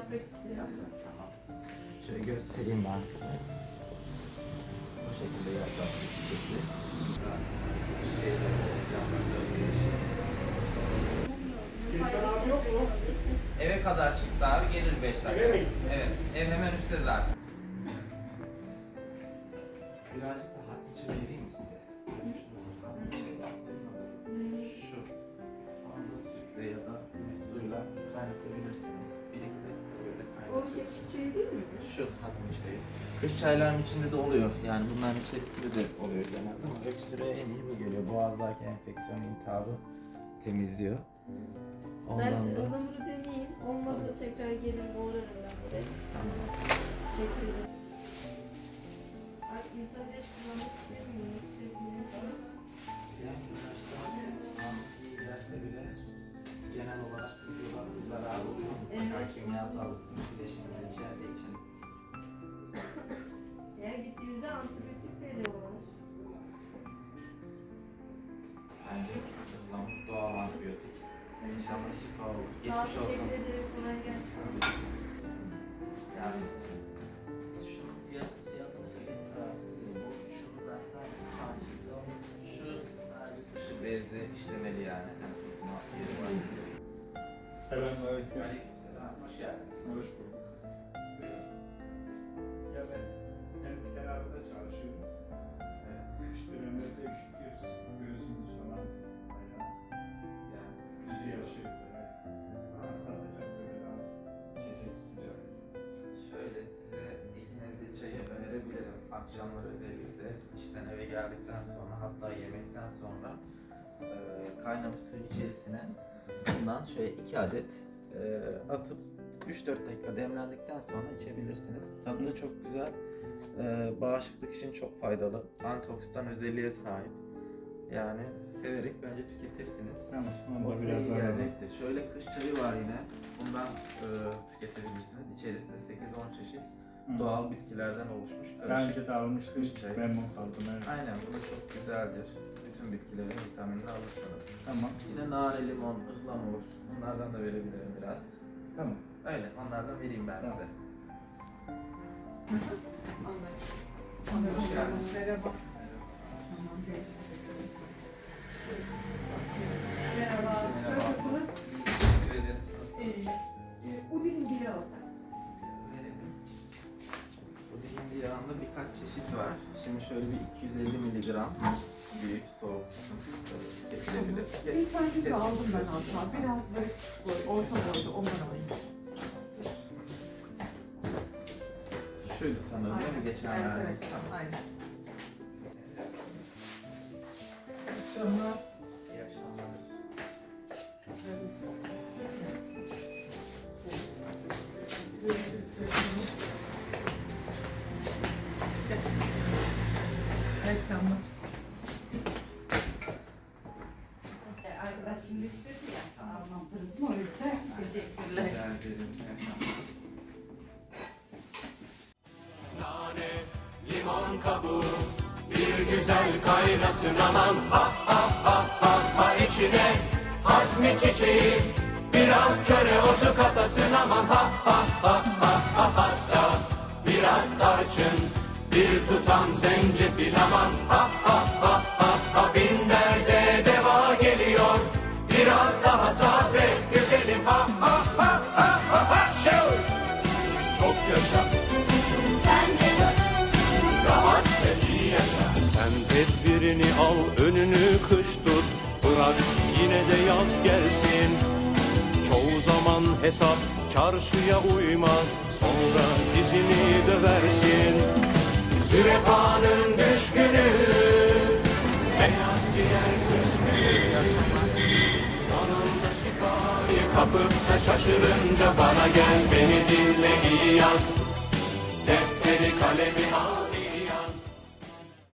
istiyorum. Tamam. Şöyle göstereyim ben size. Bu şekilde yaprak çiçekli. Çiçeği de yaprakları değişik. Gülkan abi yok mu? Eve kadar çıktı abi gelir 5 dakika. Eve mi gitti? Evet. Ev hemen üstte zaten. Birazcık da hat içi vereyim size? Hat içi Şu anda sütle ya da suyla kaynatabilirsiniz. 1-2 dakika böyle O kaynatıyorsunuz. şey çiçeği değil mi? Şu hat çayı. Kış çayların içinde de oluyor. Yani bunların içerisinde de oluyor genelde ama öksüre en iyi bu geliyor. Boğazdaki enfeksiyon iltihabı temizliyor. Ben Ondan da ıhlamuru deneyeyim. Olmazsa tekrar gelin uğrarım ben buraya. tamam. Teşekkür ederim. Ay insan ilaç kullanmak istemiyor. İstemiyor. Yani Sağ ol, teşekkür ederim. Kolay gelsin. Yani şunun fiyat, fiyatını söyleyeyim. Bu şundan tanesi şu bezde işlemeli yani. Hem tutma yeri var. Selamünaleyküm. Aleykümselam. Hoş geldiniz. Hoş bulduk. Akşamları özellikle işten eve geldikten sonra hatta yemekten sonra e, kaynamış suyun içerisine bundan şöyle iki adet e, atıp 3-4 dakika demlendikten sonra içebilirsiniz. Tadı da çok güzel. E, bağışıklık için çok faydalı. Antioksidan özelliğe sahip. Yani severek bence tüketirsiniz. Tamam. O Onu da biraz daha gelecektir. Şöyle kış çayı var yine. Bundan e, tüketebilirsiniz. İçerisinde 8-10 çeşit Hı. doğal bitkilerden oluşmuş Daha karışık. önce de almıştım. Kış çayı. Memnun kaldım evet. Aynen bu da çok güzeldir. Bütün bitkilerin vitaminini alırsınız. Tamam. Yine nane, limon, ıhlamur bunlardan da verebilirim biraz. Tamam. Öyle onlardan vereyim ben Tamam. size. Merhaba. Yağında birkaç çeşit var. Şimdi şöyle bir 250 miligram büyük soğuk getirilebilir. Geçen gün de aldım ben hatta. Biraz böyle orta boyda ondan alayım. Şuydu sanırım değil mi? Geçen Evet, evet. Tamam. Aynen. Akşamlar. Teşekkürler. Nane, limon kabuğu Bir güzel kaynasın aman. Ha ha ha ha ha içine Hazmi çiçeği Biraz çöre otu katasın aman. Ha ha ha ha ha hatta Biraz tarçın Bir tutam zencefil Bırak yine de yaz gelsin. Çoğu zaman hesap çarşıya uymaz. Sonra dizini döversin. Zürefanın düşkünü. Beyaz giyer kış günü. Sonunda şifayı kapıp da şaşırınca bana gel beni dinle iyi yaz. Defteri kalemi